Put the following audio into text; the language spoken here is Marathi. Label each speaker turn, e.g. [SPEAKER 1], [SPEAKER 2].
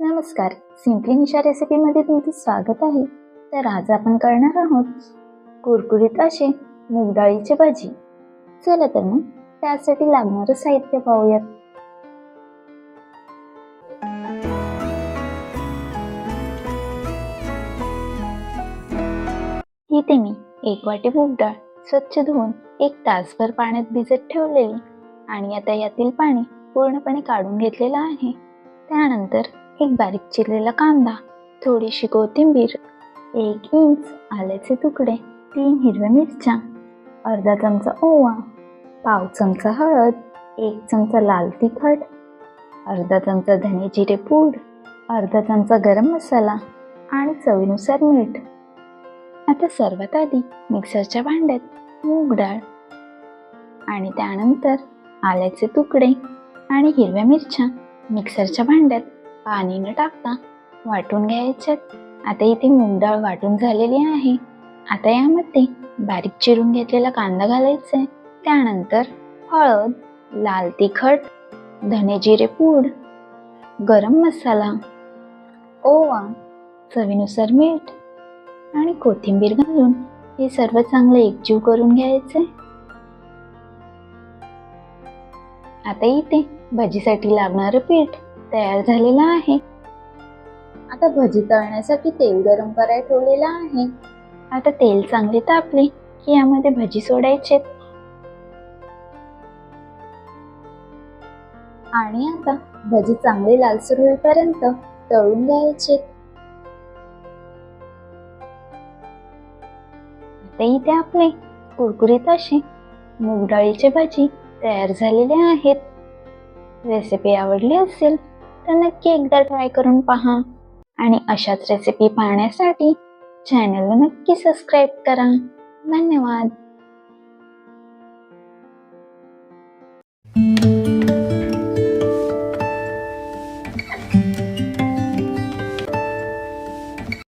[SPEAKER 1] नमस्कार. सिंपली निशा रेसिपीमध्ये तुमचं स्वागत आहे. तर आज आपण करणार आहोत कुरकुरीत असे मूग डाळीची भाजी. चला तर मग त्यासाठी लागणारं साहित्य पाहूयात. इथे मी एक वाटी मूग डाळ स्वच्छ धुवून एक तासभर पाण्यात भिजत ठेवलेली आणि आता यातील पाणी पूर्णपणे काढून घेतलेलं आहे. त्यानंतर एक बारीक चिरलेला कांदा थोडीशी कोथिंबीर एक इंच आल्याचे तुकडे तीन हिरव्या मिरच्या अर्धा चमचा ओवा पाव चमचा हळद एक चमचा लाल तिखट अर्धा चमचा धने जिरे पूड अर्धा चमचा गरम मसाला आणि चवीनुसार मीठ. आता सर्वात आधी मिक्सरच्या भांड्यात मूग डाळ आणि त्यानंतर आल्याचे तुकडे आणि हिरव्या मिरच्या मिक्सरच्या भांड्यात पाणी न टाकता. वाटून घ्यायच्यात आता इथे मूगडाळ वाटून झालेली आहे. आता यामध्ये बारीक चिरून घेतलेला कांदा घालायचा आहे. त्यानंतर हळद लाल तिखट धने जिरे पूड गरम मसाला ओवा चवीनुसार मीठ आणि कोथिंबीर घालून हे सर्व चांगलं एकजीव करून घ्यायचे आता इथे भजीसाठी लागणारं पीठ तयार झालेला आहे. आता भजी तळण्यासाठी तेल गरम करायला ठेवलेलं आहे. आता तेल चांगले तापले की यामध्ये भजी सोडायचे. आणि आता भजी चांगले लालसर होईपर्यंत तळून घ्यायचे. आता इथे आपले कुरकुरीत असे मूग डाळीचे भाजी तयार झालेले आहेत. रेसिपी आवडली असेल तर नक्की एकदा ट्राय करून पहा. आणि अशाच रेसिपी पाहण्यासाठी चॅनलला नक्की सबस्क्राईब करा. धन्यवाद. thank you